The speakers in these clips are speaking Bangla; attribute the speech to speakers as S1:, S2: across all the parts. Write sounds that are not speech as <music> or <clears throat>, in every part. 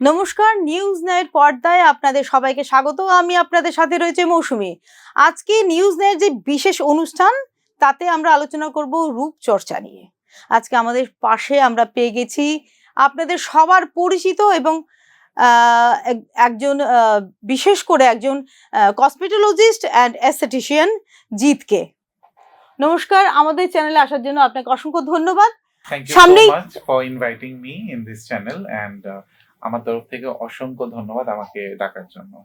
S1: নমস্কার নিউজ নাইট পর্দায় আপনাদের সবাইকে স্বাগত। আমি আপনাদের সাথে রয়েছে মৌসুমী। আজকে নিউজ নাইট যে বিশেষ অনুষ্ঠান তাতে আমরা আলোচনা করব রূপচর্চা নিয়ে। আজকে আমাদের পাশে আমরা পেয়ে গেছি আপনাদের সবার পরিচিত এবং একজন বিশেষ করে একজন কসমেটোলজিস্ট অ্যান্ড অ্যাস্থেটিশিয়ান জিতকে। নমস্কার আমাদের চ্যানেলে আসার জন্য আপনাকে অসংখ্য ধন্যবাদ।
S2: চ্যানেল এন্ড uh, আমার তরফ থেকে অসংখ্য ধন্যবাদ আমাকে ডাকার জন্য।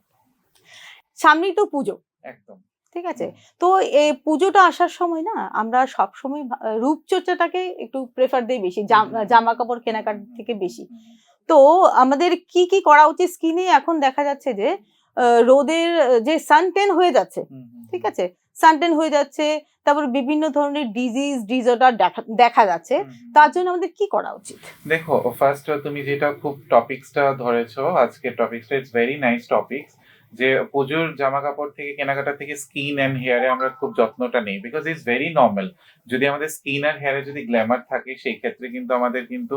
S1: সামনেই তো পুজো।
S2: একদম।
S1: ঠিক আছে? তো এই পুজোটা আসার সময় না আমরা সব সময় রূপচর্চাটাকে একটু প্রেফার দিই বেশি জাম- কাপড় কেনাকাটার থেকে বেশি। তো আমাদের কি কি করা উচিত? স্কিনে এখন দেখা যাচ্ছে যে রোদের যে সানটেন হয়ে যাচ্ছে ঠিক আছে? সানটেন হয়ে যাচ্ছে তারপর বিভিন্ন ধরনের ডিজিজ ডিজর্ডার দেখা যাচ্ছে। তার জন্য আমাদের কি করা উচিত?
S2: দেখো ফার্স্ট তুমি যেটা খুব টপিকসটা ধরেছো আজকে টপিকসটা ইটস ভেরি নাইস টপিকস যে পুজোর জামা কাপড় থেকে, কেনাকাটা থেকে স্কিন অ্যান্ড হেয়ারে আমরা খুব যত্নটা নেই বিকজ ইটস ভেরি নর্মাল যদি আমাদের স্কিন আর হেয়ারে যদি গ্ল্যামার থাকে, সেই ক্ষেত্রে কিন্তু আমাদের কিন্তু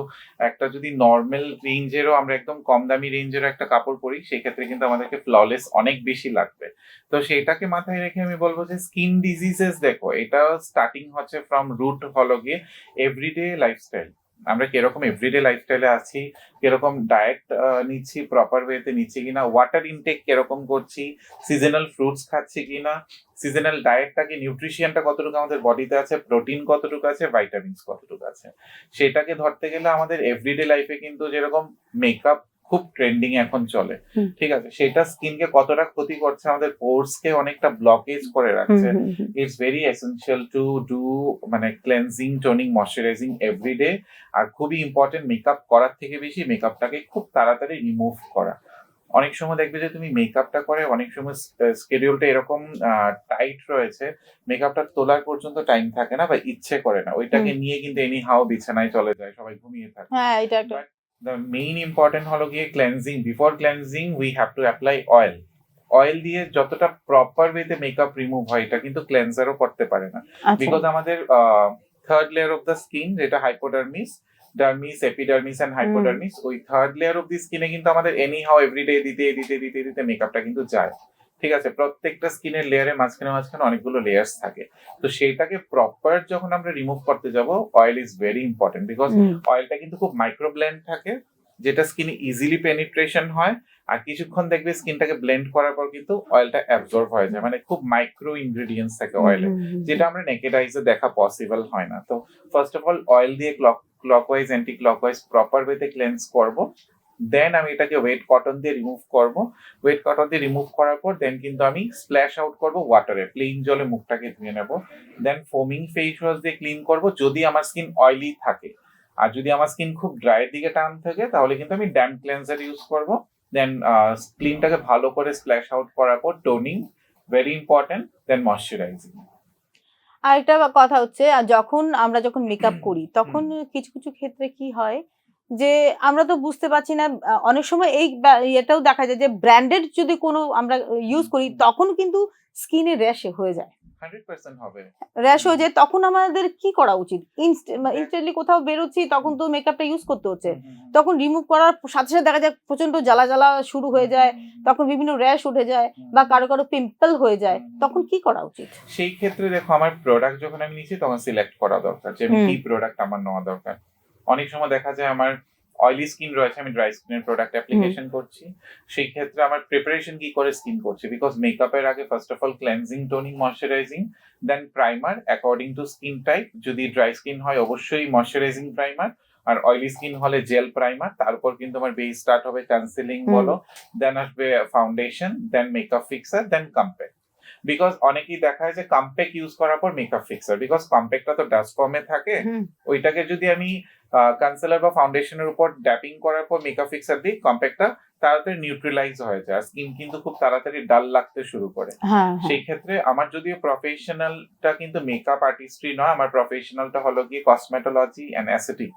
S2: একটা যদি নর্মাল রেঞ্জেরও আমরা একদম কম দামি রেঞ্জেরও একটা কাপড় পরি, সেই ক্ষেত্রে কিন্তু আমাদেরকে ফ্ললেস অনেক বেশি লাগবে। তো সেটাকে মাথায় রেখে আমি বলব যে স্কিন ডিজিজেস দেখো, এটা স্টার্টিং হচ্ছে ফ্রম রুট হলো গিয়ে এভরিডে লাইফস্টাইল আমরা কীরকম এভরিডে লাইফস্টাইলে আছি? কীরকম ডায়েট নিচ্ছি প্রপার ওয়েতে নিচ্ছি কিনা? ওয়াটার ইনটেক কীরকম করছি? সিজনাল ফ্রুটস খাচ্ছি কিনা? সিজনাল ডায়েটটাকে নিউট্রিশিয়ানটা কতটুকু আমাদের বডিতে আছে? প্রোটিন কতটুকু আছে? ভাইটামিনস কতটুকু আছে? সেটাকে ধরতে গেলে আমাদের এভরিডে লাইফে কিন্তু যেরকম মেকআপ খুব ট্রেন্ডিং এখন চলে। ঠিক আছে? সেটা স্কিনকে কতটা ক্ষতি করছে আমাদের পোর্স কে অনেকটা ব্লকেজ করে রাখছে। It's very essential to do মানে ক্লেনজিং টোনিং ময়শ্চারাইজিং এভরিডে আর খুবই ইম্পর্টেন্ট মেকআপ করার থেকে বেশি মেকআপটাকে খুব তাড়াতাড়ি রিমুভ করা। অনেক সময় দেখবে যে তুমি মেকআপটা করে অনেক সময় স্কেডিউলটা এরকম টাইট রয়েছে। মেকআপটা তোলার পর্যন্ত টাইম থাকে না বা ইচ্ছে করে না। ওইটাকে নিয়ে কিন্তু এনি হাও বিছানায় চলে যায় সবাই ঘুমিয়ে থাকে।
S1: হ্যাঁ এটা
S2: the main important হলো গিয়ে cleansing before cleansing we have to apply oil oil দিয়ে যতটা প্রপার ওয়েতে মেকআপ রিমুভ হয় এটা কিন্তু ক্লেন্সারও করতে পারে না।
S1: আচ্ছা।
S2: বিকজ আমাদের third layer of the skin যেটা hypodermis dermis epidermis and hypodermis ওই থার্ড লেয়ার অফ দি স্কিনে কিন্তু আমাদের এনি হাও এভরিডে দিতে দিতে দিতে দিতে মেকআপটা কিন্তু যায়। ঠিক আছে? প্রত্যেকটা স্কিনের লেয়ারে মাঝখানে মাঝখানে অনেকগুলো লেয়ার্স থাকে। তো সেইটাকে প্রপার যখন আমরা রিমুভ করতে যাব oil is very important because অয়েলটা কিন্তু খুব মাইক্রো ব্লেন্ড থাকে যেটা স্কিনে ইজিলি পেনিট্রেশন হয়। আর কিছুক্ষণ দেখবে স্কিনটাকে ব্লেন্ড করার পর কিন্তু অয়েলটা অ্যাবজর্ব হয়ে যায়। মানে খুব মাইক্রো ইনগ্রেডিয়েন্টস থাকে অয়েলে যেটা আমরা নেকেড আইসে দেখা পসিবল হয় না। তো ফার্স্ট অফ অল অয়েল দিয়ে clock clockwise anti clockwise proper ওয়েতে ক্লেন্স করব। দেন আমি এটাকে ওয়েট কটন দিয়ে রিমুভ করব। ওয়েট কটন দিয়ে রিমুভ করার পর দেন কিন্তু আমি স্প্ল্যাশ আউট করব ওয়াটারে প্লেন জলে মুখটাকে ধুয়ে নেব। দেন ফোমিং ফেস ওয়াশ দিয়ে ক্লিন করব যদি আমার স্কিন অয়েলি থাকে। আর যদি আমার স্কিন খুব ড্রাইয়ের দিকে টান থাকে তাহলে কিন্তু আমি ড্যাম ক্লেন্সার ইউজ করব। দেন ক্লিনটাকে ভালো করে স্প্ল্যাশ আউট করার পর toning very important then moisturising
S1: আরেকটা কথা হচ্ছে আর যখন আমরা যখন মেকআপ করি তখন কিছু কিছু ক্ষেত্রে কি হয়? যে আমরা তো বুঝতে পারছি না অনেক সময় এই এটাও দেখা যায় যে ব্র্যান্ডেড যদি কোনো আমরা ইউজ করি তখন কিন্তু স্কিনে র্যাশ হয়ে যায়। র্যাশ হয়ে যায় তখন আমাদের কি করা উচিত? ইনস্ট্যান্টলি কোথাও বেরোচ্ছি তখন তো মেকআপটা ইউজ করতে হচ্ছে। তখন রিমুভ করার সাথে সাথে দেখা যায় প্রচণ্ড জ্বালা জ্বালা শুরু হয়ে যায় তখন বিভিন্ন র্যাশ উঠে যায় বা কারও কারও পিম্পল হয়ে যায় তখন কি করা উচিত?
S2: সেই ক্ষেত্রে দেখো আমার প্রোডাক্ট যখন আমি নিচ্ছি তখন সিলেক্ট করা দরকার যে কি প্রোডাক্ট আমার নেওয়া দরকার। অনেক সময় দেখা যায় আমার অয়েলি স্কিন রয়েছে আমি ড্রাই স্কিনের প্রোডাক্ট অ্যাপ্লিকেশন করছি। সেই ক্ষেত্রে আমার প্রিপারেশন কি করে স্কিন করছি? বিকজ মেকআপের আগে first of all cleansing toning moisturising then primer according to skin type যদি ড্রাই স্কিন হয় অবশ্যই ময়শ্চারাইজিং প্রাইমার আর অয়েলি স্কিন হলে জেল প্রাইমার তারপর কিন্তু আমার বেস স্টার্ট হবে কনসিলিং বলো দেন আসবে foundation then makeup fixer then compact because অনেকেই দেখা যায় যে কম্প্যাক্ট ইউজ করার পর মেকআপ ফিক্সার বিকজ কম্প্যাক্টটা তো ডাস্ট ফর্মে থাকে ওইটাকে যদি আমি কনসিলার বা ফাউন্ডেশনের উপর ড্যাপিং করার পর মেকআপ ফিক্সার দিই কম্প্যাক্টটা তাড়াতাড়ি নিউট্রিলাইজ হয়ে যায়। স্কিন কিন্তু খুব তাড়াতাড়ি ডাল লাগতে শুরু করে।
S1: হ্যাঁ হ্যাঁ।
S2: সেই ক্ষেত্রে আমার যদিও প্রফেশনালটা কিন্তু মেকআপ আর্টিস্ট্রি নয় আমার প্রফেশনালটা হলো গিয়ে কসমেটোলজি অ্যান্ড অ্যাসেটিক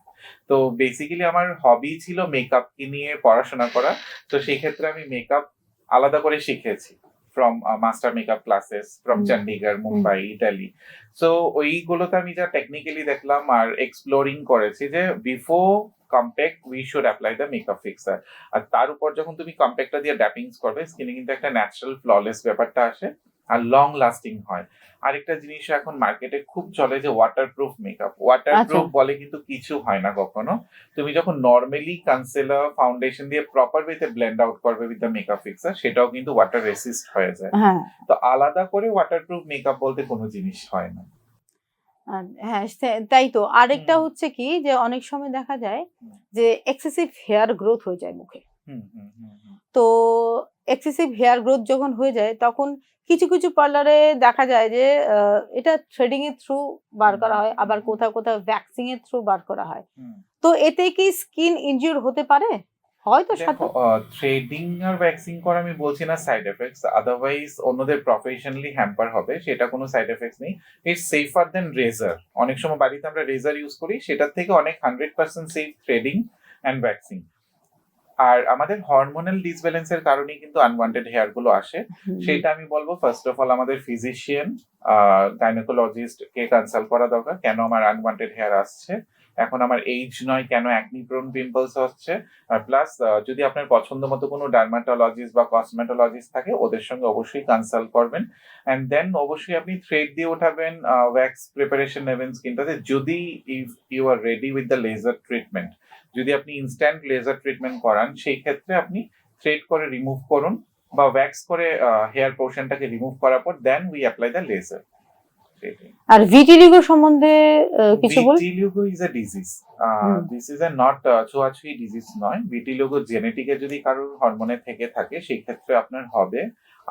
S2: তো বেসিক্যালি আমার হবি ছিল মেকআপ নিয়ে পড়াশোনা করা। তো সেই ক্ষেত্রে আমি মেকআপ আলাদা করে শিখেছি। From master makeup classes from
S1: hmm.
S2: Chandigarh Mumbai Italy so ওইগুলোতে আমি যা টেকনিক্যালি দেখলাম আর এক্সপ্লোরিং করেছি যে before compact we should apply the makeup fixer আর তার উপর যখন তুমি কম্প্যাক্টটা দিয়ে ড্যাপিংস করবে স্কিনে কিন্তু একটা ন্যাচারাল ফ্ললেস ব্যাপারটা আসে। আর লং লাস্টিং হয়। আরেকটা জিনিস এখন মার্কেটে খুব চলে যে ওয়াটারপ্রুফ মেকআপ ওয়াটারপ্রুফ বলে কিন্তু কিছু হয় না কখনো। তুমি যখন নর্মালি কনসিলার ফাউন্ডেশন দিয়ে প্রপার ওয়েতে ব্লেন্ড আউট করবে উইথ দ্য মেকআপ ফিক্সার সেটাও কিন্তু ওয়াটার রেসিস্ট হয়ে যায়।
S1: হ্যাঁ।
S2: তো আলাদা করে ওয়াটারপ্রুফ মেকআপ বলতে কোনো জিনিস হয় না।
S1: হ্যাঁ তাই তো। আরেকটা। হচ্ছে কি যে অনেক সময় দেখা যায় যে এক্সেসিভ হেয়ার গ্রোথ হয়ে যায় মুখে। তো এক্সেসিভ হেয়ার গ্রোথ যখন হয়ে যায় তখন কিছু কিছু পার্লারে দেখা যায় যে এটা থ্রেডিং এর থ্রু বার করা হয় আবার কোথাও কোথাও ভ্যাক্সিং এর থ্রু বার করা হয়। তো এতে কি স্কিন ইনজিওর হতে পারে? হয়তো
S2: থ্রেডিং আর ভ্যাক্সিং করা আমি বলছি না সাইড এফেক্টস আদারওয়াইজ অন্যদের প্রফেশনালি হ্যাম্পার হবে সেটা কোনো সাইড এফেক্টস নেই। ইটস সেফার দেন রেজার অনেক সময় বাড়িতে আমরা রেজার ইউজ করি সেটার থেকে অনেক hundred percent safe threading and waxing আর আমাদের হরমোনাল ডিসব্যালেন্সের কারণে কিন্তু আনওয়ান্টেড হেয়ারগুলো আসে। সেটা আমি বলব ফার্স্ট অফ অল আমাদের ফিজিশিয়ান গাইনোকোলজিস্ট কে কনসাল্ট করা দরকার কেন আমার আনওয়ান্টেড হেয়ার আসছে? এখন আমার এইজ নয় কেন? অ্যাকনি প্রোন পিম্পলস হচ্ছে। আর প্লাস যদি আপনার পছন্দ মতো কোনো ডার্মাটোলজিস্ট বা কসমেটোলজিস্ট থাকে, ওদের সঙ্গে অবশ্যই কনসাল্ট করবেন। অ্যান্ড দেন অবশ্যই আপনি থ্রেড দিয়ে ওঠাবেন ওয়্যাক্স প্রিপারেশন নেবেন স্কিনটাতে যদি if you are ready with the laser treatment যদি আপনি ইনস্ট্যান্ট লেজার ট্রিটমেন্ট করান, সেই ক্ষেত্রে আপনি থ্রেড করে রিমুভ করুন বা ওয়্যাক্স করে হেয়ার পোর্শনটাকে রিমুভ করার পর then we apply the laser
S1: R vitiligo সম্বন্ধে কিছু বল?
S2: Vitiligo is a disease. This is a not চুয়াচুই disease নয়। ভিটিলিগো জেনেটিকে যদি কারোর হরমোনে থেকে থাকে সেই ক্ষেত্রে আপনার হবে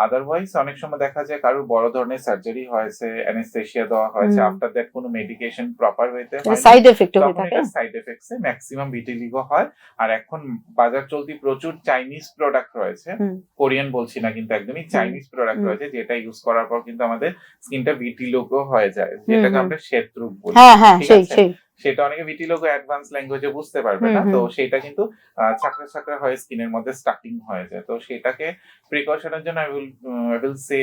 S2: আদারওয়াইজ অনেক সময় দেখা যায় কারোর বড় ধরনের সার্জারি হয়েছে অ্যানেস্থেশিয়া দেওয়া হয়েছে। আফটার দ্যাট কোনো মেডিকেশন প্রপার ওয়েতে
S1: সাইড এফেক্ট হয়ে থাকে।
S2: সাইড এফেক্টস ম্যাক্সিমাম ভিটিলিগো হয়। আর এখন বাজার চলতি প্রচুর চাইনিজ প্রোডাক্ট রয়েছে। কোরিয়ান বলছি না কিন্তু একদমই চাইনিজ প্রোডাক্ট রয়েছে যেটা ইউজ করার পর কিন্তু আমাদের স্কিনটা ভিটিলিগো হয়ে যায় যেটাকে। আমরা শ্বেতরূপ বলি।
S1: হ্যাঁ হ্যাঁ
S2: ঠিক
S1: সেই
S2: আছে? সেটা অনেকে ভিটিলোগো অ্যাডভান্স ল্যাঙ্গুয়েজে বুঝতে পারবে না। তো সেটা কিন্তু আহ, ছাকরা ছাকরা হয়ে স্কিনের মধ্যে স্টার্টিং হয়ে যায়। তো সেটাকে প্রিকশনের জন্য I will I will say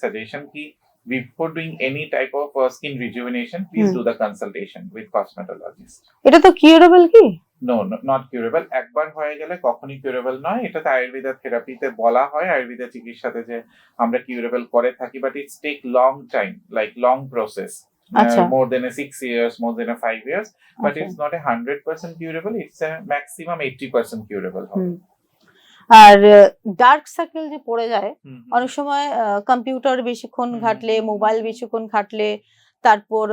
S2: suggestion কি before doing any type of skin rejuvenation please. Do the consultation with cosmetologist
S1: এটা তো কিউরেবল কি?
S2: নো নট কিউরেবল একবার হয়ে গেলে কখনই কিউরেবল নয়। এটাতে আয়ুর্বেদা থেরাপিতে বলা হয়। আয়ুর্বেদা চিকিৎসাতে যে আমরা কিউরেবল করে থাকি but it's take long time like long process
S1: আচ্ছা।
S2: More than a six years more than a five years but
S1: আচ্ছা।
S2: it's not a hundred percent curable. It's a maximum eighty percent curable.
S1: হুম। আর ডার্ক সার্কেল যে পড়ে যায় অনেক সময় কম্পিউটার বেশিক্ষণ ঘাটলে মোবাইল বেশিক্ষণ ঘাটলে তারপর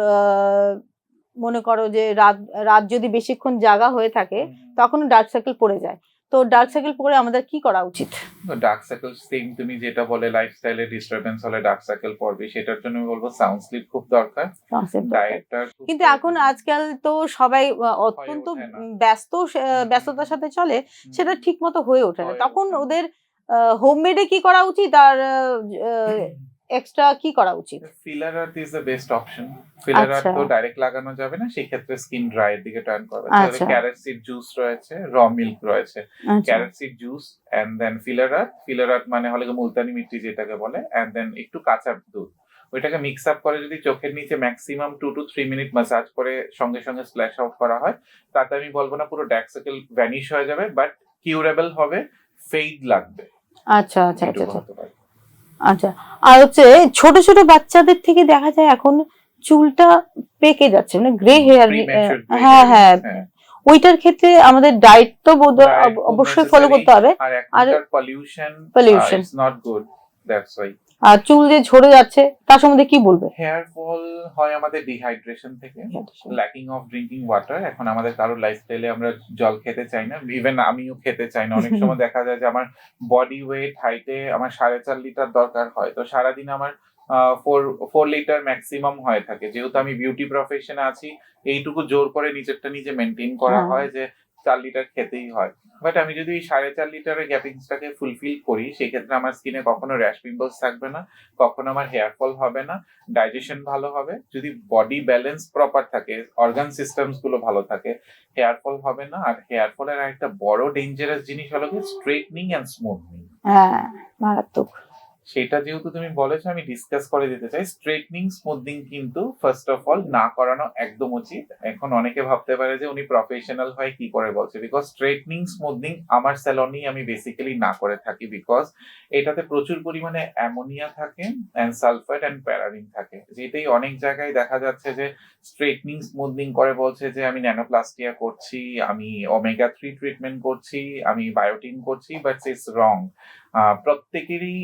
S1: মনে করো যে রাত রাত যদি বেশিক্ষণ জাগা হয়ে থাকে। তখন ডার্ক সার্কেল পড়ে যায় তো ডার্ক সার্কেল পড়ে আমাদের কি করা উচিত?
S2: ডার্ক সার্কেল সেম তুমি যেটা বলে লাইফস্টাইলে ডিস্টারবেন্স হলে ডার্ক সার্কেল পড়বে সেটার জন্য আমি বলব সাউন্ড স্লিপ খুব দরকার। ডায়েটটা
S1: কিন্তু এখন আজকাল তো সবাই অত্যন্ত ব্যস্ত ব্যস্ততার সাথে চলে সেটা ঠিক মতো হয়ে ওঠে না। তখন। ওদের হোমমেডে কি করা উচিত? আর <clears throat> এক্সট্রা কি করা উচিত?
S2: Fuller's earth is the best option fuller's
S1: আচ্ছা।
S2: তো ডাইরেক্ট লাগানো যাবে না সেই ক্ষেত্রে স্কিন ড্রাই এর দিকে টার্ন করবে।
S1: আচ্ছা।
S2: ক্যারেট সিড জুস রয়েছে র মিল্ক রয়েছে।
S1: আচ্ছা।
S2: Carrot seed juice and then fuller's earth fuller's earth মানে হলে মুলতানি মিট্টি যেটাকে বলে এন্ড দেন একটু কাঁচা দুধ। ওইটাকে মিক্স আপ করে যদি চোখের নিচে maximum two two three minute massage করে সঙ্গে সঙ্গে স্প্ল্যাশ আউট করা হয় তাতে আমি বলব না পুরো ড্যাক সার্কেল ভ্যানিশ হয়ে যাবে বাট কিউরেবল হবে ফেইড লাগবে।
S1: আচ্ছা আচ্ছা আচ্ছা
S2: এটুকু
S1: আচ্ছা আর হচ্ছে ছোট ছোট বাচ্চাদের থেকে দেখা যায় এখন চুলটা পেকে যাচ্ছে মানে গ্রে হেয়ার হ্যাঁ হ্যাঁ ওইটার ক্ষেত্রে আমাদের ডায়েট তো অবশ্যই ফলো করতে হবে।
S2: আর pollution
S1: pollution
S2: is not good that's why
S1: আর চুল যে ঝরে যাচ্ছে তার সম্বন্ধে কি বলবে?
S2: হেয়ার ফল হয় আমাদের ডিহাইড্রেশন থেকে ল্যাকিং অফ ড্রিঙ্কিং ওয়াটার এখন আমাদের কারোর লাইফস্টাইলে আমরা জল খেতে চাই না ইভেন আমিও খেতে চাই না। অনেক <laughs> সময় দেখা যায় যে আমার বডি ওয়েট হাইটে আমার সাড়ে চার লিটার দরকার হয়। তো সারাদিন আমার ফোর ফোর লিটার ম্যাক্সিমাম হয়ে থাকে। যেহেতু আমি বিউটি প্রফেশনে আছি এইটুকু জোর করে নিজেরটা নিজে মেনটেন করা
S1: হ্যাঁ।
S2: হয় যে চার লিটার খেতেই হয়। বাট আমি যদি ওই সাড়ে চার লিটারের গ্যাপিংসটাকে ফুলফিল করি, সেক্ষেত্রে আমার স্কিনে কখনো র্যাশ পিম্পলস থাকবে না, কখনো আমার হেয়ার ফল হবে না ডাইজেশন ভালো হবে। যদি বডি ব্যালেন্স প্রপার থাকে অর্গান সিস্টেমসগুলো ভালো থাকে হেয়ার ফল হবে না। আর হেয়ার ফলের একটা বড় ডেঞ্জারাস জিনিস হলো স্ট্রেটনিং অ্যান্ড স্মুথনিং
S1: হ্যাঁ মারাত্মক।
S2: সেটা যেহেতু তুমি বলেছ, আমি ডিসকাস করে দিতে চাই। স্ট্রেটনিং স্মুথনিং কিন্তু ফার্স্ট অফ অল না করানো একদম উচিত। এখন অনেকে ভাবতে পারে যে উনি প্রফেশনাল হয়, কি করে বলছে? বিকজ স্ট্রেটনিং স্মুথনিং আমার স্যালনেই আমি বেসিক্যালি না করে থাকি বিকজ এটাতে প্রচুর পরিমাণে অ্যামোনিয়া থাকে অ্যান্ড সালফার অ্যান্ড প্যারাবিন থাকে। যেটাই অনেক জায়গায় দেখা যাচ্ছে যে স্ট্রেটনিং স্মুথনিং করে বলছে যে আমি ন্যানোপ্লাস্টিয়া করছি, আমি ওমেগা থ্রি ট্রিটমেন্ট করছি, আমি বায়োটিন করছি বাট ইটস রং প্রত্যেকেরই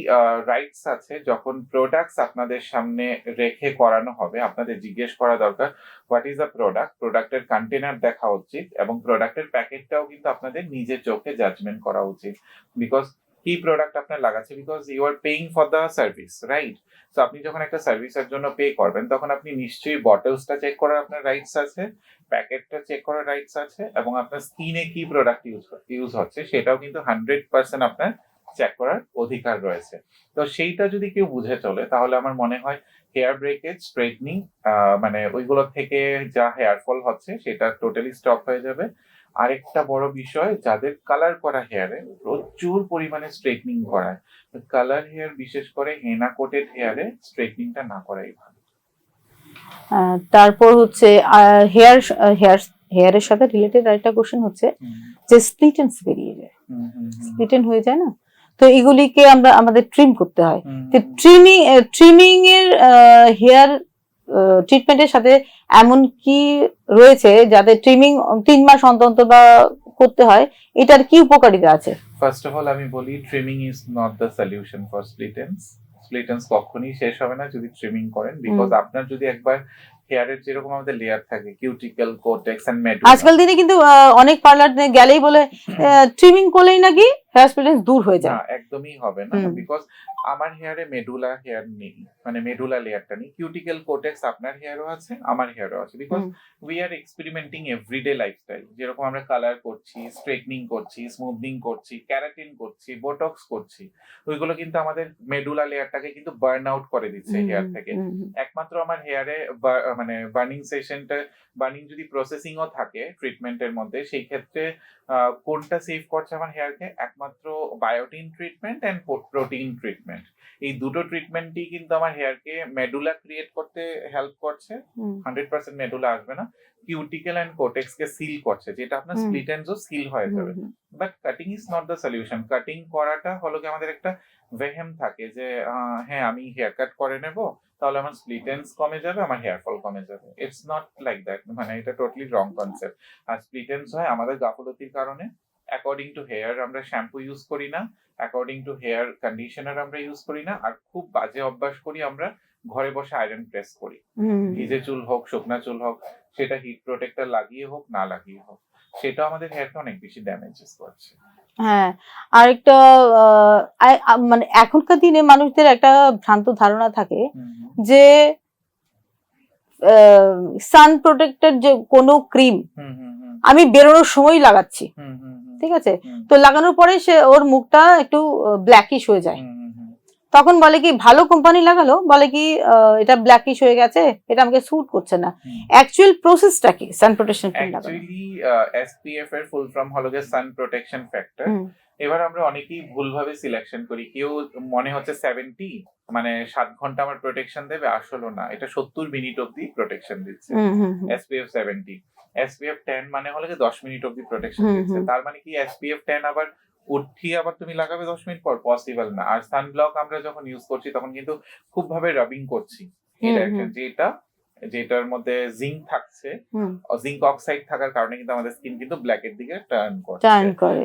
S2: রাইটস আছে, যখন প্রোডাক্টস আপনাদের সামনে রেখে করানো হবে, আপনাদের জিজ্ঞেস করা দরকার হোয়াট ইজ দ্য প্রোডাক্ট প্রোডাক্টের কন্টেনার দেখা উচিত এবং প্রোডাক্টের প্যাকেটটাও কিন্তু আপনাদের নিজের চোখে জাজমেন্ট করা উচিত। বিকজ কি প্রোডাক্ট আপনার লাগাচ্ছে? Because you are paying for the service right তো আপনি যখন একটা সার্ভিসের জন্য পে করবেন, তখন আপনি নিশ্চয়ই বটলসটা চেক করার আপনার রাইটস আছে প্যাকেটটা চেক করার রাইটস আছে এবং আপনার স্কিনে কি প্রোডাক্ট ইউজ ইউজ হচ্ছে, সেটাও কিন্তু হান্ড্রেড পার্সেন্ট আপনার চেক করার অধিকার রয়েছে। তো সেইটা যদি কেউ বুঝে চলে তাহলে আমার মনে হয় হেয়ার ব্রেকেজ স্ট্রেটনিং মানে ওইগুলো থেকে যা হেয়ার ফল হচ্ছে সেটা টোটালি স্টপ হয়ে যাবে। আরেকটা বড় বিষয় যাদের কালার করা হেয়ারে প্রচুর পরিমাণে স্ট্রেটনিং করায়। কালার হেয়ার বিশেষ করে হেনা কোটেড হেয়ারে স্ট্রেটনিংটা না করাই ভালো।
S1: তারপর হচ্ছে হেয়ার হেয়ার হেয়ারের সাথে রিলেটেড আরেকটা কোশ্চেন হচ্ছে যে স্প্লিটেন্স বেরিয়ে যায়। স্প্লিটেন হয়ে যায় না? তো এগুলিকে আমরা আমাদের ট্রিম করতে হয়। তো ট্রিমিং ট্রিমিং এর হেয়ার ট্রিটমেন্টের সাথে এমন কি রয়েছে যাদের ট্রিমিং তিন মাস অন্তর অন্তর বা করতে হয়? এটার কি উপকারিতা আছে?
S2: ফার্স্ট অফ অল আমি বলি trimming is not the solution for split ends split ends কখনই শেষ হবে না যদি ট্রিমিং করেন। বিকজ আপনার যদি একবার হেয়ারের যেরকম আমাদের লেয়ার থাকে কিউটিক্যাল কোটেক্স এন্ড মেডুলা
S1: আজকাল দিনে কিন্তু অনেক পার্লার গেলেই বলে ট্রিমিং করলেই নাকি দূর হয়ে
S2: না
S1: যায়
S2: একদমই হবে না। বিকজ আমার হেয়ারে মেডুলা হেয়ার নেই। মানে মেডুলা লেয়ারটা নেই। কিউটিক্যাল কোটেক্স আপনার হেয়ারও আছে আমার হেয়ারও আছে। Because we are experimenting everyday lifestyle যেরকম আমরা কালার করছি স্ট্রেটনিং করছি স্মুথনিং করছি ক্যারাটিন করছি বোটক্স করছি ওইগুলো কিন্তু আমাদের মেডুলা লেয়ারটাকে কিন্তু বার্ন আউট করে দিচ্ছে হেয়ার থেকে। একমাত্র আমার হেয়ারে মানে বার্নিং সেশনটা বার্নিং যদি প্রসেসিংও থাকে ট্রিটমেন্টের মধ্যে সেই ক্ষেত্রে কোনটা সেভ করছে আমার হেয়ারকে একমাত্র biotin treatment and protein treatment এই দুটো ট্রিটমেন্টই কিন্তু আমার হেয়ারকে মেডুলা ক্রিয়েট করতে হেল্প করছে। হান্ড্রেড পার্সেন্ট মেডুলা আসবে না। কিউটিক্যাল অ্যান্ড কোটেক্স কে সিল করছে যেটা আপনার। স্প্লিট এন্ডসও সিল হয়ে যাবে। But cutting is not the solution cutting করাটা হলো কি আমাদের একটা ভেহেম থাকে যে হ্যাঁ আমি হেয়ার কাট করে নেব তাহলে আমার স্প্লিটেন্স কমে যাবে আমার হেয়ার ফল কমে যাবে। ইটস নট লাইক দ্যাট মানে এটা টোটালি রং কনসেপ্ট আর স্প্লিটেন্স হয় আমাদের গাফলতির কারণে। অ্যাকর্ডিং টু হেয়ার আমরা শ্যাম্পু ইউজ করি না অ্যাকর্ডিং টু হেয়ার কন্ডিশনার আমরা ইউজ করি না আর খুব বাজে অভ্যাস করি আমরা ঘরে বসে আয়রন প্রেস করি। ভিজে চুল হোক শুকনা চুল হোক সেটা হিট প্রোটেক্টর লাগিয়ে হোক না লাগিয়ে হোক সেটা আমাদের হেয়ারকে অনেক বেশি ড্যামেজেস করছে।
S1: হ্যাঁ আরেকটা আহ, আ- আ- মানে এখনকার দিনে মানুষদের একটা ভ্রান্ত ধারণা থাকে যে সান প্রোটেক্টেড যে কোনো ক্রিম আমি বেরোনোর সময় লাগাচ্ছি। ঠিক আছে? তো লাগানোর পরে সে ওর মুখটা একটু ব্ল্যাকিশ হয়ে যায়। তখন বলে কি ভালো কোম্পানি লাগালো বলে কি এটা ব্ল্যাকিশ হয়ে গেছে এটা আমাকে স্যুট করছে না। অ্যাকচুয়াল প্রসেসটা কি? সান প্রোটেকশন ক্রিম লাগানো।
S2: এসপিএফ এর ফুল ফর্ম হলো গিয়ে সান প্রোটেকশন ফ্যাক্টর এবার আমরা অনেকেই ভুলভাবে সিলেকশন করি। কেউ মনে হচ্ছে সেভেন্টি মানে সাত ঘণ্টা আমার প্রোটেকশন দেবে আসলে না। এটা সত্তর মিনিট অব্দি প্রোটেকশন দিচ্ছে। এসপিএফ সেভেন্টি এসপিএফ টেন মানে হলো কি দশ মিনিট অব্দি প্রোটেকশন দিচ্ছে। তার মানে কি এসপিএফ টেন আবার উঠিয়ে আবার তুমি লাগাবে দশ মিনিট পর? পসিবল না। আর সানব্লক আমরা যখন ইউজ করছি তখন কিন্তু খুব ভাবে রাবিং করছি। যেটা যেটার মধ্যে জিঙ্ক থাকছে। জিঙ্ক অক্সাইড থাকার কারণে কিন্তু আমাদের স্কিন কিন্তু ব্ল্যাক এর দিকে টার্ন
S1: করে।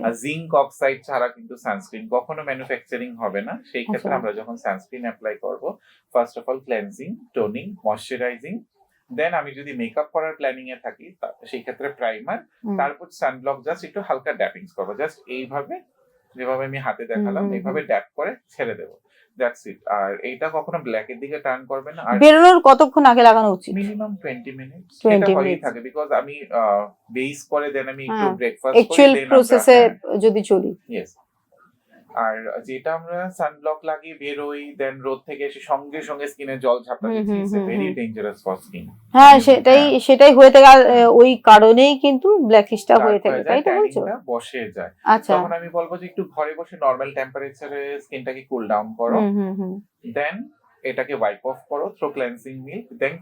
S2: আর জিঙ্ক অক্সাইড ছাড়া কিন্তু সানস্ক্রিন কখনো ম্যানুফ্যাকচারিং হবে না। সেই ক্ষেত্রে
S1: আচ্ছা।
S2: আমরা যখন সানস্ক্রিন অ্যাপ্লাই করব first of all cleansing toning moisturising then আমি যদি মেকআপ করার প্ল্যানিং এ থাকি সেই ক্ষেত্রে প্রাইমার তারপর সানব্লক জাস্ট একটু হালকা ড্যাপিংস করব। জাস্ট এইভাবে যেভাবে আমি হাতে দেখালাম এইভাবে ড্যাপ করে ছেড়ে দেবো। দ্যাটস ইট আর এইটা কখনো ব্ল্যাকের দিকে টার্ন করবে না। আর
S1: বেরোনোর কতক্ষণ আগে লাগানো উচিত?
S2: মিনিমাম টোয়েন্টি মিনিটস
S1: 20
S2: এটা হয়েই। থাকে বিকজ আমি বেস করে দেন আমি একটু
S1: হ্যাঁ,
S2: ব্রেকফাস্ট
S1: অ্যাকচুয়াল প্রসেসে যদি চলি।
S2: ইয়েস আর যেটা আমরা সানব্লক লাগিয়ে বেরোই দেন রোদ থেকে এসে সঙ্গে সঙ্গে স্কিনে জল ঝাপটা দিচ্ছি। It's very dangerous for skin
S1: হ্যাঁ সেটাই
S2: হ্যাঁ।
S1: সেটাই হয়ে থাকে। আর ওই কারণেই কিন্তু ব্ল্যাকিশটা হয়ে থাকে তাই তো বলছো?
S2: বসে যায়।
S1: আচ্ছা।
S2: তখন আমি বলব যে একটু ঘরে বসে নর্মাল টেম্পারেচারে স্কিনটাকে কুল ডাউন করো।
S1: হুম হুম হুম।
S2: দেন এটাকে ওয়াইপ অফ করো through cleansing milk then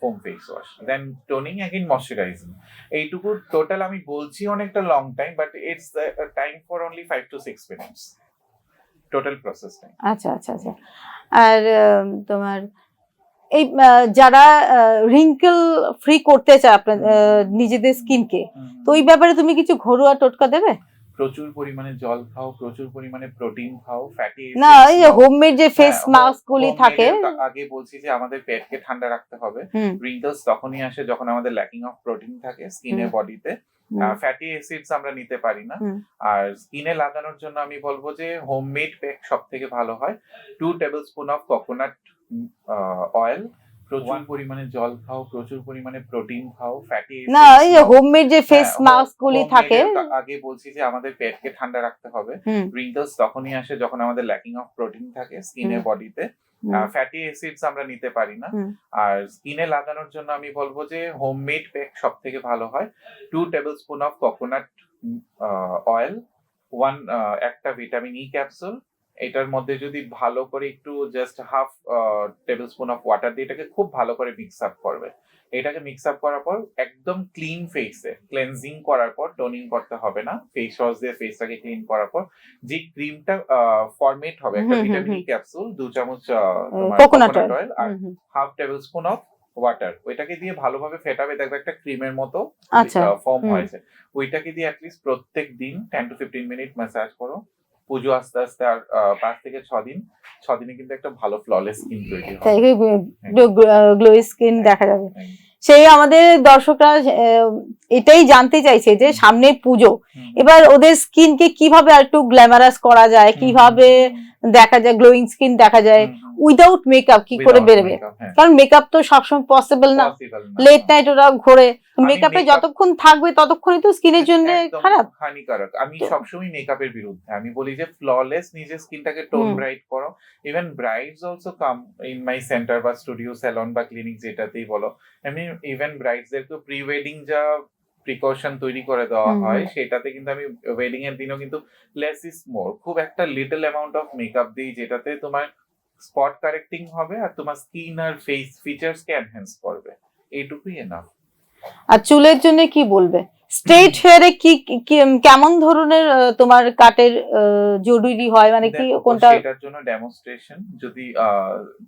S2: foam face wash then toning again moisturising এইটুকু টোটাল আমি বলছি অনেকটা long time but it's time for only five to six minutes total process time
S1: আচ্ছা আচ্ছা আচ্ছা। আর তোমার এই যারা রিঙ্কেল ফ্রি করতে চায় আপনার নিজেদের স্কিনকে তো ওই ব্যাপারে তুমি কিছু ঘরোয়া টোটকা দেবে?
S2: প্রচুর পরিমাণে জল খাও প্রচুর পরিমাণে প্রোটিন খাও ফ্যাটি
S1: না এই যে হোমমেড যে ফেস মাস্ক গুলি থাকে।
S2: আগে বলছি যে আমাদের পেটকে ঠান্ডা রাখতে হবে। রিঙ্কলস তখনই আসে যখন আমাদের ল্যাকিং অফ প্রোটিন থাকে স্কিনে বডিতে ফ্যাটি অ্যাসিডস আমরা নিতে পারি না। আর স্কিনে লাগানোর জন্য আমি বলব যে হোমমেড প্যাক সব থেকে ভালো হয়। Two tablespoon of coconut oil প্রচুর পরিমাণে জল খাও প্রচুর পরিমাণে প্রোটিন খাও ফ্যাটি
S1: না এই যে হোমমেড যে ফেস
S2: হ্যাঁ,
S1: মাস্ক গুলি থাকে।
S2: আগে বলছি যে আমাদের পেটকে ঠান্ডা রাখতে হবে। রিঙ্কলস তখনই আসে যখন আমাদের ল্যাকিং অফ প্রোটিন থাকে স্কিনে বডিতে ফ্যাটি অ্যাসিডস আমরা নিতে পারি না। আর স্কিনে লাগানোর জন্য আমি বলব যে হোমমেড প্যাক সব থেকে ভালো হয়। Two tablespoon of coconut oil one একটা ভিটামিন ই ক্যাপসুল এটার মধ্যে যদি ভালো করে একটু just half tablespoon of water দিয়ে এটাকে খুব ভালো করে মিক্স আপ করবে। এটাকে মিক্স আপ করার পর একদম ক্লিন ফেসে ক্লেনজিং করার পর টোনিং করতে হবে না। ফেস ওয়াশ দিয়ে ফেসটাকে ক্লিন করার পর যে ক্রিমটা ফরমেট হবে একটা ভিটামিন ক্যাপসুল দু চামচ কোকোনাট অয়েল আর। Half tablespoon of water ওইটাকে দিয়ে ভালোভাবে ফেটাবে দেখবে একটা ক্রিমের মতো
S1: আচ্ছা,
S2: ফর্ম হয়েছে। ওইটাকে দিয়ে অ্যাটলিস্ট প্রত্যেক দিন ten to fifteen minute massage করো। পুজো আস্তে আস্তে আর পাঁচ থেকে ছ দিন ছ দিনে কিন্তু একটা ভালো ফ্ললেস স্কিন তৈরি
S1: গ্লো স্কিন দেখা যাবে।
S2: হ্যাঁ।
S1: সেই আমাদের দর্শকরা এটাই জানতে চাইছে যে সামনে পুজো এবার ওদের স্কিনকে কীভাবে আর একটু গ্ল্যামারাস করা যায় কীভাবে দেখা যায় গ্লোয়িং স্কিন দেখা যায়। উইদাউট মেকআপ কি করে বেরোবে?
S2: হ্যাঁ।
S1: কারণ মেকআপ তো সবসময় পসিবল না। লেট
S2: হ্যাঁ।
S1: নাইট ওরা ঘোরে। মেকআপে যতক্ষণ থাকবে ততক্ষণই তো স্কিনের জন্য
S2: একদম
S1: খারাপ।
S2: হানিকারক। আমি সবসময় মেকআপের বিরুদ্ধে। আমি বলি যে ফ্ললেস নিজের স্কিনটাকে টোন ব্রাইট করো। Even brides also come in my centre বা স্টুডিও স্যালন বা ক্লিনিক যেটাতেই বলো। আমি ইভেন ব্রাইডসদেরকে প্রি ওয়েডিং যা প্রিকশন তৈরি করে দেওয়া হয়। সেটাতে কিন্তু আমি ওয়েডিং এর দিনও কিন্তু লেস ইজ মোর খুব একটা লিটল অ্যামাউন্ট অফ মেকআপ দিই যেটাতে তোমার স্পট কারেক্টিং হবে আর তোমার স্কিন আর ফেস ফিচার্স কে এনহ্যান্স করবে। এইটুকুই এনাফ
S1: আর চুলের জন্য কি বলবে? স্ট্রেট হেয়ারে কি কেমন ধরনের তোমার কাটের জরুরি হয়? মানে কি কোনটা
S2: সেটার জন্য ডেমনস্ট্রেশন যদি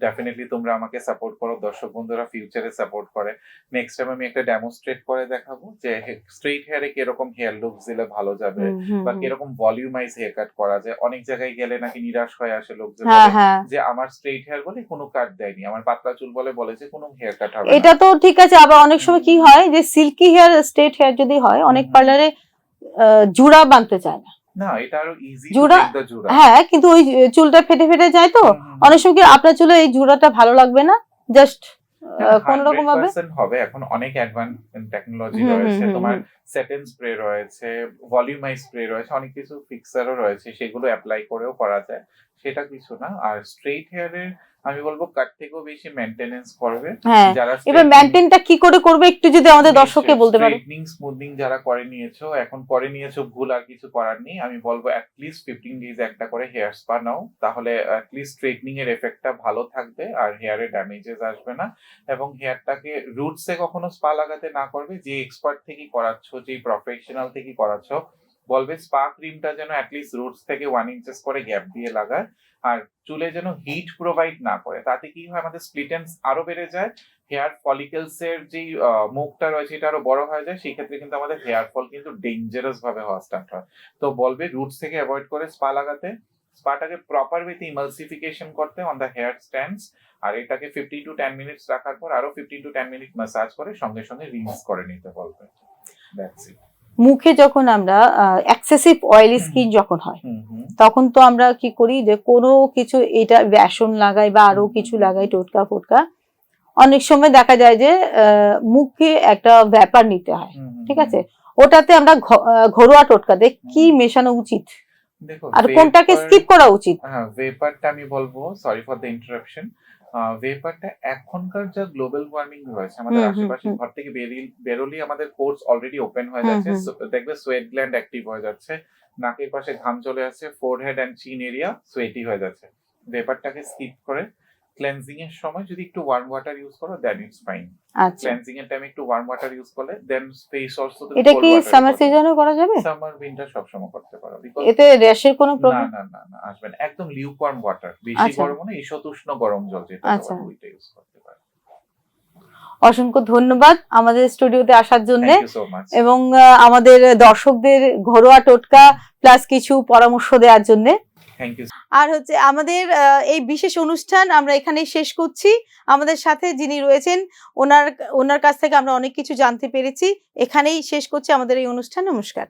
S2: ডেফিনেটলি তোমরা আমাকে সাপোর্ট করো দর্শক বন্ধুরা ফিউচারে সাপোর্ট করে। নেক্সট টাইম আমি একটা ডেমনস্ট্রেট করে দেখাবো যে স্ট্রেট হেয়ারে কীরকম হেয়ার লুক দিলে ভালো যাবে বা। কীরকম ভলিউমাইজ হেয়ার কাট করা যায়। অনেক জায়গায় গেলে নাকি নিরাশ হয়ে আসে লোকজন
S1: হ্যাঁ হ্যাঁ।
S2: যে আমার স্ট্রেট হেয়ার বলে কোনো কাট দেয়নি। আমার পাতলা চুল বলে বলে যে কোনো হেয়ার কাট হবে
S1: এটা তো ঠিক আছে আবার অনেক সময় কি হয় যে সিল্কি হেয়ার স্ট্রেট হেয়ার যদি হয় অনেক পার্লারে জুড়া বাঁধতে চায় না। জোড়া- হ্যাঁ কিন্তু ওই চুলটা ফেটে ফেটে যায় তো। অনেক সময় আপনার চুলে এই জুড়াটা ভালো লাগবে না? জাস্ট কোন রকম ভাবে?
S2: হবে। এখন অনেক অ্যাডভান্স টেকনোলজি রয়েছে। তোমার। সেটেন স্প্রে রয়েছে ভলিউমাইজ স্প্রে রয়েছে অনেক কিছু ফিক্সারও রয়েছে। সেগুলো অ্যাপ্লাই করেও করা যায়। সেটা কিছু না। আর স্ট্রেট হেয়ারের আমি বলব কাট থেকেও বেশি মেনটেনেন্স করবে।
S1: হ্যাঁ
S2: যারা
S1: এবার মেনটেনটা কি করে করবে একটু যদি আমাদের দর্শককে বলতে পারো।
S2: স্ট্রেটনিং স্মুথনিং যারা করে নিয়েছো এখন করে নিয়েছো ভুল আর কিছু করার নেই। আমি বলব অ্যাটলিস্ট ফিফটিন ডেজ একটা করে হেয়ার স্পা নাও। তাহলে অ্যাটলিস্ট স্ট্রেটনিং এর এফেক্টটা ভালো থাকবে আর হেয়ারে ড্যামেজেস আসবে না। এবং হেয়ারটাকে রুটসে কখনো স্পা লাগাতে না করবে। যে এক্সপার্ট থেকে করাচ্ছ যে প্রফেশনাল থেকে করাচ্ছ বলবে স্পা ক্রিমটা যেন অ্যাটলিস্ট রুটস থেকে ওয়ান ইঞ্চেস করে গ্যাপ দিয়ে লাগায়। আর চুলে যেন হিট প্রোভাইড না করে তাতে কি হয় আমাদের স্প্লিটেন্স আরও বেড়ে যায় হেয়ার ফলিকেলস এর যে মুখটা রয়েছে এটা আরও বড় হয়ে যায় সেই ক্ষেত্রে কিন্তু আমাদের হেয়ার ফল কিন্তু ডেঞ্জারাস ভাবে হওয়া স্টার্ট হয়। তো বলবে রুটস থেকে অ্যাভয়েড করে স্পা লাগাতে স্পাটাকে প্রপার ওয়েতে ইমালসিফিকেশন করতে অন দ্য হেয়ার স্ট্যান্ডস আর এটাকে ফিফটিন টু টেন মিনিটস রাখার পর আরও fifteen to ten minute massage করে সঙ্গে সঙ্গে রিন্স করে নিতে বলবে। দ্যাটস ইট
S1: মুখে যখন আমরা এক্সেসিভ অয়েলি স্কিন যখন হয় তখন তো আমরা কি করি যে কোনো কিছু এটা বেসন লাগাই বা আরও কিছু লাগাই টোটকা ফোটকা। অনেক সময় দেখা যায় যে মুখে একটা ব্যাপার নিতে হয় ঠিক আছে? ওটাতে আমরা ঘরোয়া টোটকাতে কি মেশানো উচিত? আর কোনটাকে স্কিপ করা উচিত?
S2: হ্যাঁ ভেপারটা আমি বলব সরি ফর দ্য ইন্টারাপশন ভেপারটা এখনকার যা গ্লোবাল ওয়ার্মিং রয়েছে আমাদের আশেপাশে ঘর থেকে বেরোলেই আমাদের কোর্স অলরেডি ওপেন হয়ে যাচ্ছে দেখবে সোয়েট গ্ল্যান্ড অ্যাক্টিভ হয়ে যাচ্ছে। নাকের পাশে ঘাম চলে আসছে forehead and chin area sweaty হয়ে যাচ্ছে। ব্যাপারটাকে স্কিপ করে ক্লেন্সিং এর সময় যদি একটু ওয়ার্ম ওয়াটার ইউজ করো দেন ইটস ফাইন
S1: আচ্ছা।
S2: ক্লেন্সিং এর টাইমে একটু ওয়ার্ম ওয়াটার ইউজ করলে দেন ফেস অলসো
S1: এটা কি সামার সিজনে করা। যাবে?
S2: সামার উইন্টার সবসময় করতে পারো।
S1: এতে র্যাশের কোনো প্রবলেম
S2: না না না আসবে না। একদম লিউকওয়ার্ম ওয়াটার বেশি
S1: আচ্ছা।
S2: গরম না ঈশতুষ্ণ গরম জল যেটা
S1: আচ্ছা।
S2: ওইটা ইউজ করতে পারো।
S1: অসংখ্য ধন্যবাদ আমাদের স্টুডিওতে আসার জন্য। এবং আমাদের দর্শকদের ঘরোয়া টোটকা প্লাস কিছু পরামর্শ দেওয়ার জন্য। আর হচ্ছে আমাদের এই বিশেষ অনুষ্ঠান আমরা এখানেই শেষ করছি। আমাদের সাথে যিনি রয়েছেন ওনার ওনার কাছ থেকে আমরা অনেক কিছু জানতে পেরেছি। এখানেই শেষ করছি আমাদের এই অনুষ্ঠান। নমস্কার।